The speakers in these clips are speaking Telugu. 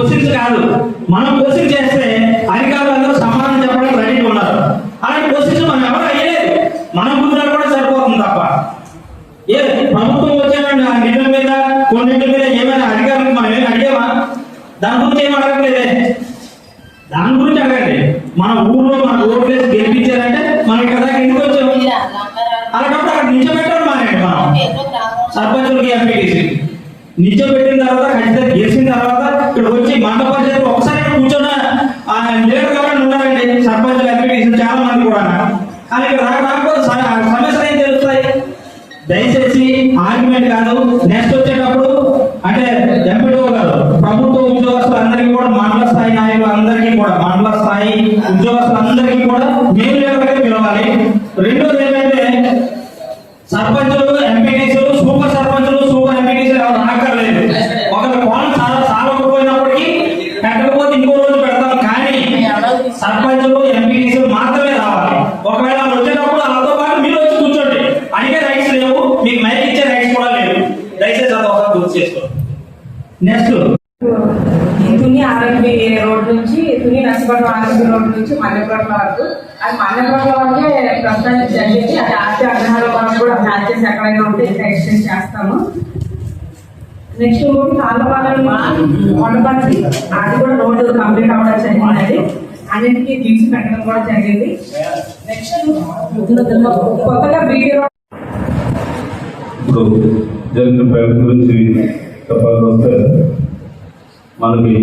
క్వశ్చన్స్ కాదు. మనం క్వశ్చన్ చేస్తే అధికారులందరూ సమాధానం చెప్పడానికి రెడీగా ఉన్నారు. అలాంటి క్వశ్చన్స్ మనం ఎవరు అయ్యలేదు. మనం ముందు కూడా సరిపోతుంది తప్ప. ఏ ప్రభుత్వం వచ్చానండి ఆ నిధుల మీద కొన్నింటి మీద ఏమైనా అధికారులకు మనం ఏమి అడిగామా? దాని గురించి ఏం అడగట్లేదే. దాని గురించి అడగండి. మన ఊర్లో మన ఊరు ప్లేస్ గెలిపించారంటే మనం ఇక్కడ దాకా ఎందుకు వచ్చాము అలాంటప్పుడు అక్కడ నిల్చోబెట్టడం మానండి మనం. సర్పంచులకి ఎంపీటీసీకి. నిల్చోబెట్టిన తర్వాత ఖచ్చితంగా గెలిచిన తర్వాత ఇక్కడ వచ్చి మండల పరిషత్ ఒకసారి ఇక్కడ కూర్చొని ఆ లీడర్ కాబట్టి ఉన్నారండి? సర్పంచ్ ఎంపీటీసీ చాలా మంది కూడా కానీ ఇక్కడ రాకపోతే సమస్యలు ఏం తెలుస్తాయి? దయచేసి ఆర్గ్యుమెంట్ కాదు. నెక్స్ట్ వచ్చేటప్పుడు అంటే ఎంపీడో కాదు ప్రభుత్వ ఉద్యోగస్తులందరికీ కూడా మండల స్థాయి నాయకులు అందరికీ కూడా మండల స్థాయి ఉద్యోగస్తులందరికీ కూడా మేము లేవగా పిలవాలి. రెండు నెక్స్ట్. తుని ఆర్ఎంపీ రోడ్ నుంచి తుని నర్సపట్నం ఆర్ఎంపీ రోడ్ నుంచి మల్లెపట్ల వరకు. అది మల్లెపట్ల వరకే ప్రస్తుతానికి జరిగింది. అది ఆర్టీ అగ్రహాల వరకు కూడా బ్రాంచెస్ ఎక్కడైనా ఉంటే ఇంకా ఎక్స్టెండ్ చేస్తాము. నెక్స్ట్ తాళ్ళపాలెం కొండపర్తి అది కూడా రోడ్డు కంప్లీట్ అవ్వడం జరిగింది. అన్నిటికీ దిగ్స్ పెట్టడం కూడా జరిగింది. నెక్స్ట్ కొత్తగా బీటీ రోడ్ ఇప్పుడు జరిగిన ప్రయత్నం గురించి చెప్పాల్సి వస్తే మనకి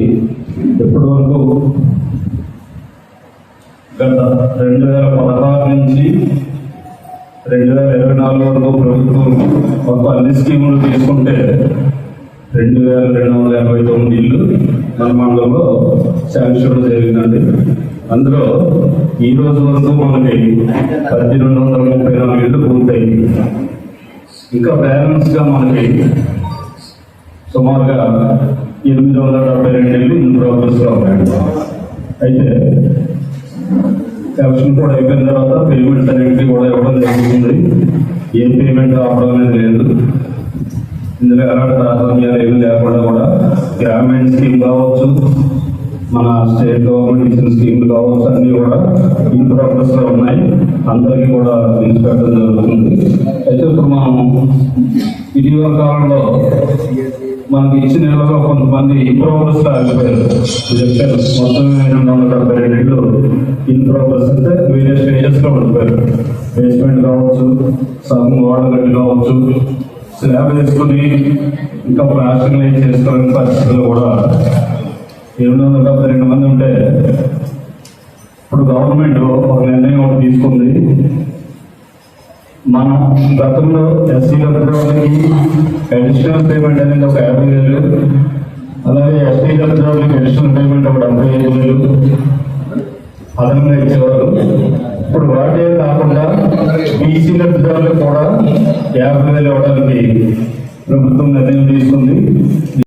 ఎప్పటి వరకు గత రెండు వేల పదహారు నుంచి రెండు వేల ఇరవై నాలుగు వరకు ప్రభుత్వం మొత్తం అన్ని స్కీములు తీసుకుంటే రెండు వేల రెండు వందల ఎనభై తొమ్మిది ఇల్లు మన మండలంలో శాంక్షన్ జరిగిందండి. అందులో ఈ రోజు వరకు మనకి పద్దెనిమిది వందల ముప్పై నాలుగు ఇల్లు పూర్తయింది ఇంకా బ్యాలెన్స్గా మనకి సుమారుగా ఎనిమిది వందల డెబ్బై రెండు ఇల్లు ప్రోగ్రెస్లో ఉన్నాయండి అయితే ఎలక్షన్ కూడా అయిపోయిన తర్వాత పేమెంట్ అనేది కూడా ఇవ్వడం జరుగుతుంది. ఏం పేమెంట్ ఆపడం అనేది లేదు. ఇందులో ఎలాంటి తారతమ్యాలు ఏమి లేకుండా కూడా గ్రామీణ స్కీమ్ కావచ్చు మన స్టేట్ గవర్నమెంట్ ఇచ్చిన స్కీమ్లు కావచ్చు అన్నీ కూడా ఇన్ ప్రోగ్రెస్లో ఉన్నాయి. అందరికీ కూడా తీసుకెళ్ళడం జరుగుతుంది. అయితే ఇప్పుడు మనం ఇటీవల కాలంలో మనకి ఇచ్చిన నెలలో కొంతమంది ఇన్ ఆగిపోయారు మొత్తం రెండు వందల డెబ్బై రెండు ఇళ్ళు అంటే వేరే స్టేజెస్లో ఉండిపోయారు. బేస్మెంట్ కావచ్చు సగం గోడ కావచ్చు స్లాబ్ వేసుకుని ఇంకా ప్లాస్టింగ్ చేసుకోవాలని పరిస్థితులు కూడా ఎనిమిది వందల డెబ్బై రెండు మంది ఉంటే ఇప్పుడు గవర్నమెంట్ ఒక నిర్ణయం ఒకటి తీసుకుంది. మన గతంలో ఎస్సీ లబ్ధిదారులకి అడిషనల్ పేమెంట్ అనేది ఒక యాభై వేలు అలాగే ఎస్టీ లబ్ధిదారులకి అడిషనల్ పేమెంట్ ఒక డెబ్బై ఐదు వేలు అదనంగా ఇచ్చేవారు. ఇప్పుడు వాటే కాకుండా బీసీ లబ్ధిదారులకు కూడా యాభై వేలు ఇవ్వడానికి ప్రభుత్వం నిర్ణయం తీసుకుంది.